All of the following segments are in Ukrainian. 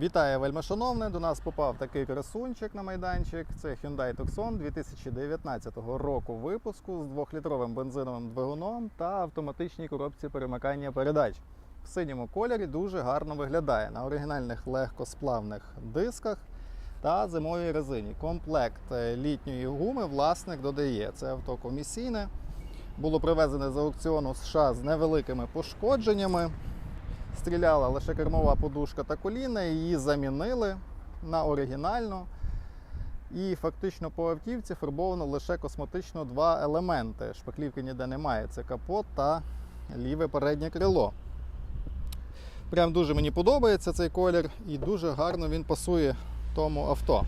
Вітаю, вельмишановне. До нас попав такий красунчик на майданчик. Це Hyundai Tucson 2019 року випуску з 2-літровим бензиновим двигуном та автоматичній коробці перемикання передач. В синьому кольорі дуже гарно виглядає на оригінальних легкосплавних дисках та зимовій резині. Комплект е, літньої гуми власник додає. Це авто комісійне. Було привезене з аукціону США з невеликими пошкодженнями. Стріляла лише кермова подушка та коліна, її замінили на оригінальну. І фактично по автівці фарбовано лише косметично два елементи. Шпаклівки ніде немає. Це капот та ліве переднє крило. Прям дуже мені подобається цей колір і дуже гарно він пасує тому авто.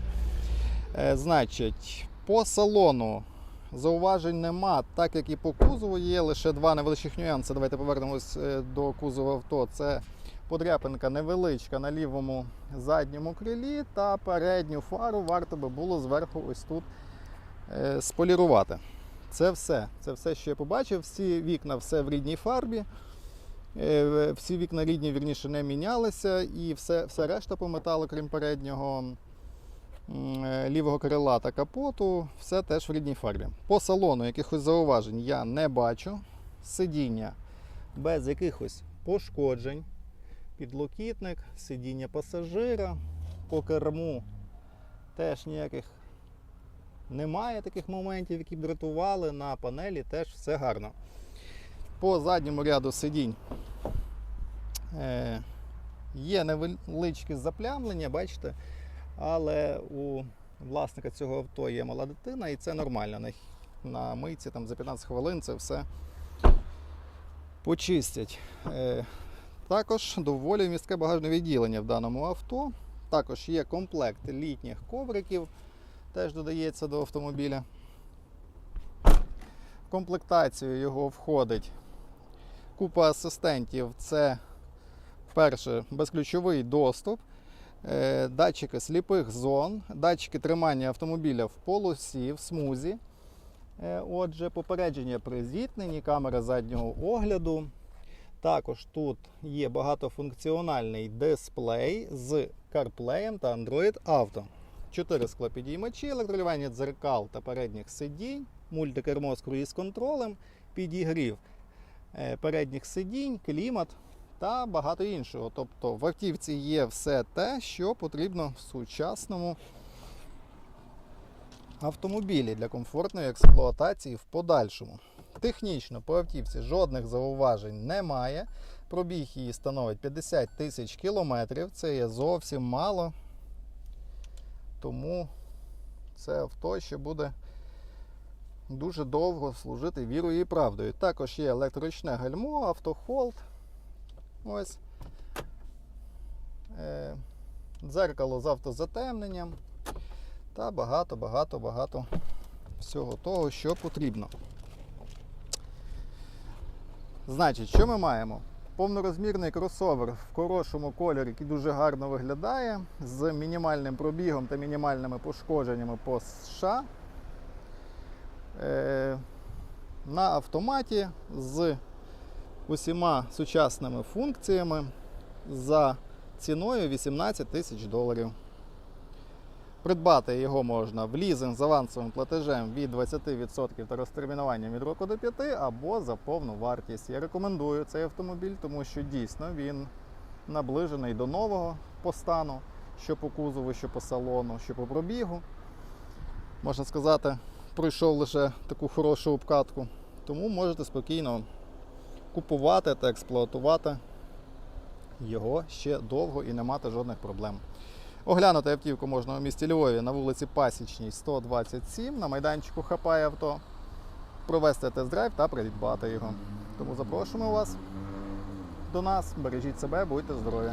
Е, значить, по салону зауважень нема, так як і по кузову є лише два невеличких нюанси. Давайте повернемось е, до кузова авто. Це подряпинка невеличка на лівому задньому крилі та передню фару варто би було зверху ось тут е, сполірувати. Це все. Це все, що я побачив. Всі вікна все в рідній фарбі. Е, Всі вікна рідні, вірніше, не мінялися, і все, все решта по металу, крім переднього лівого крила та капоту, все теж в рідній фарбі. По салону якихось зауважень я не бачу. Сидіння без якихось пошкоджень. Підлокітник, сидіння пасажира, по керму теж ніяких немає таких моментів, які б дратували. На панелі теж все гарно. По задньому ряду сидінь е, є невеличкі заплямлення, бачите, але у власника цього авто є мала дитина, і це нормально. На, мийці там, за 15 хвилин це все почистять. Е, також доволі містке багажне відділення в даному авто. Також є комплект літніх ковриків, теж додається до автомобіля. В комплектацію його входить купа асистентів. Це перше безключовий доступ, датчики сліпих зон, датчики тримання автомобіля в полосі, в смузі. Е, Отже, попередження при зіткненні, камера заднього огляду. Також тут є багатофункціональний дисплей з CarPlay та Android Auto. Чотири склопідіймачі, електролювання дзеркал та передніх сидінь, мультикермо з круїз-контролем, підігрів е, передніх сидінь, клімат та багато іншого. Тобто в автівці є все те, що потрібно в сучасному автомобілі для комфортної експлуатації в подальшому. Технічно по автівці жодних зауважень немає. Пробіг її становить 50 тисяч кілометрів. Це є зовсім мало. Тому це авто ще буде дуже довго служити вірою і правдою. Також є електроручне гальмо, автохолд. Ось. Е, дзеркало з автозатемненням та багато-багато-багато всього того, що потрібно. Значить, що ми маємо? Повнорозмірний кросовер в хорошому кольорі, який дуже гарно виглядає, з мінімальним пробігом та мінімальними пошкодженнями по США. Е, на автоматі з усіма сучасними функціями за ціною 18 тисяч доларів. Придбати його можна в лізинг з авансовим платежем від 20% та розтермінуванням від року до 5 або за повну вартість. Я рекомендую цей автомобіль, тому що дійсно він наближений до нового по стану, що по кузову, що по салону, що по пробігу. Можна сказати, пройшов лише таку хорошу обкатку. Тому можете спокійно купувати та експлуатувати його ще довго і не мати жодних проблем. Оглянути автівку можна у місті Львові на вулиці Пасічній, 127, на майданчику Хапає авто, провести тест-драйв та придбати його. Тому запрошуємо вас до нас, бережіть себе, будьте здорові!